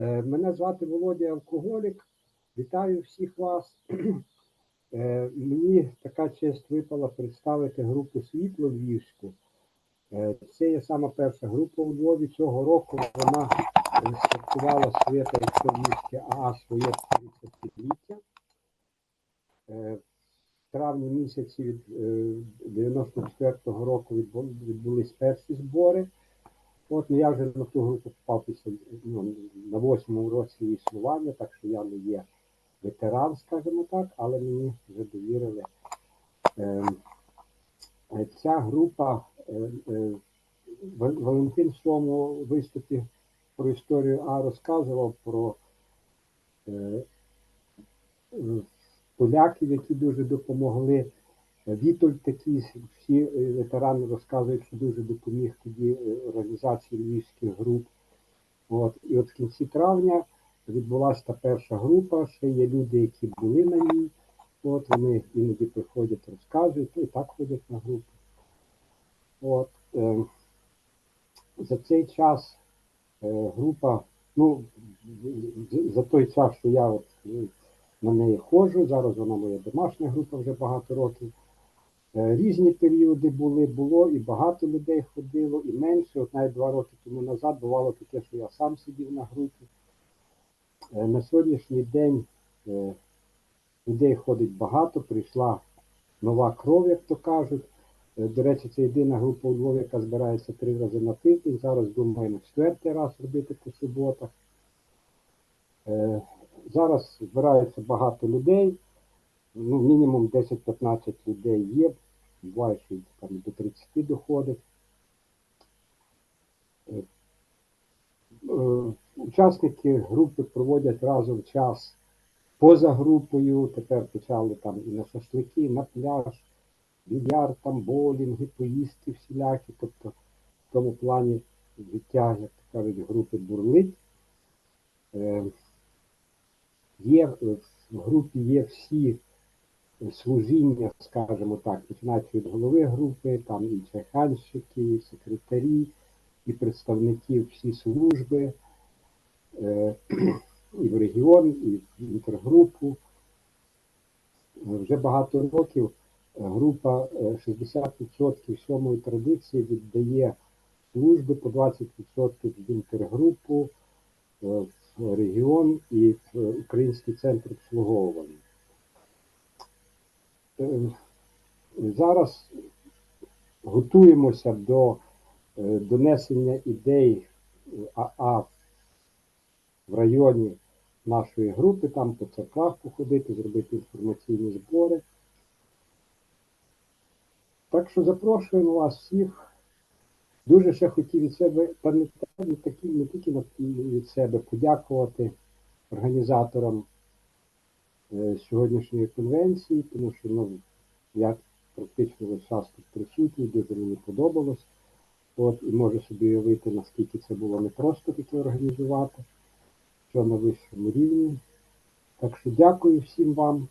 Е, Мене звати Володя Алкоголік. Вітаю всіх вас. Е, Мені така честь випала представити групу Світло Львівську. Е, Це є сама перша група у Львові. Цього року вона святкувала своє Львівське АА своє 30-ліття. Е, В травні місяці від е, 94-го року відбу- відбулись перші збори. От ну, я вже на ту групу попав після ну, на восьмому році існування, так що я не є ветеран, скажімо так, але мені вже довірили. Ем, е, Ця група е, е, Валентин в своєму виступі про історію А розказував про е, поляків, які дуже допомогли. Вітольд такий, всі е, ветерани розказують, що дуже допоміг тоді е, організації львівських груп. От. І от в кінці травня відбулася та перша група, ще є люди, які були на ній. От, вони іноді приходять, розказують, і так ходять на групу. От, е, за цей час група, ну, за той час, що я от, на неї ходжу, зараз вона моя домашня група вже багато років. Е, Різні періоди були, було і багато людей ходило, і менше. От навіть два роки тому назад бувало таке, що я сам сидів на групі. Е, На сьогоднішній день е, людей ходить багато, прийшла нова кров, як то кажуть. До речі, це єдина група у Львові, яка збирається три рази на тиждень. Зараз думаємо четвертий раз робити по суботах. Зараз збирається багато людей ну, мінімум 10-15 людей є, буває, там до 30 доходить. Е, е, Учасники групи проводять разом час поза групою, тепер почали там і на шашлики, на пляж, більярд, там боулінги, поїздки всілякі. Тобто в тому плані життя, як кажуть, групи бурлить. Е, Є в групі є всі служіння, скажімо так, починаючи від голови групи, там і чайханщики, і секретарі, і представники всі служби, е, і в регіон, і в інтергрупу. Е, Вже багато років е, група е, 60% сьомої традиції віддає служби по 20% в інтергрупу, е, в регіон і в Український центр обслуговування. Е, Зараз готуємося до е, донесення ідей е, АА в районі нашої групи, там по церквах походити, зробити інформаційні збори. Так що запрошуємо вас всіх. Дуже ще хотів від себе, та не, тільки від себе, подякувати організаторам е, сьогоднішньої конвенції, тому що ну, я практично весь час тут присутній, дуже мені подобалось. От, і можу собі уявити, наскільки це було непросто таке організувати, що на вищому рівні. Так що дякую всім вам.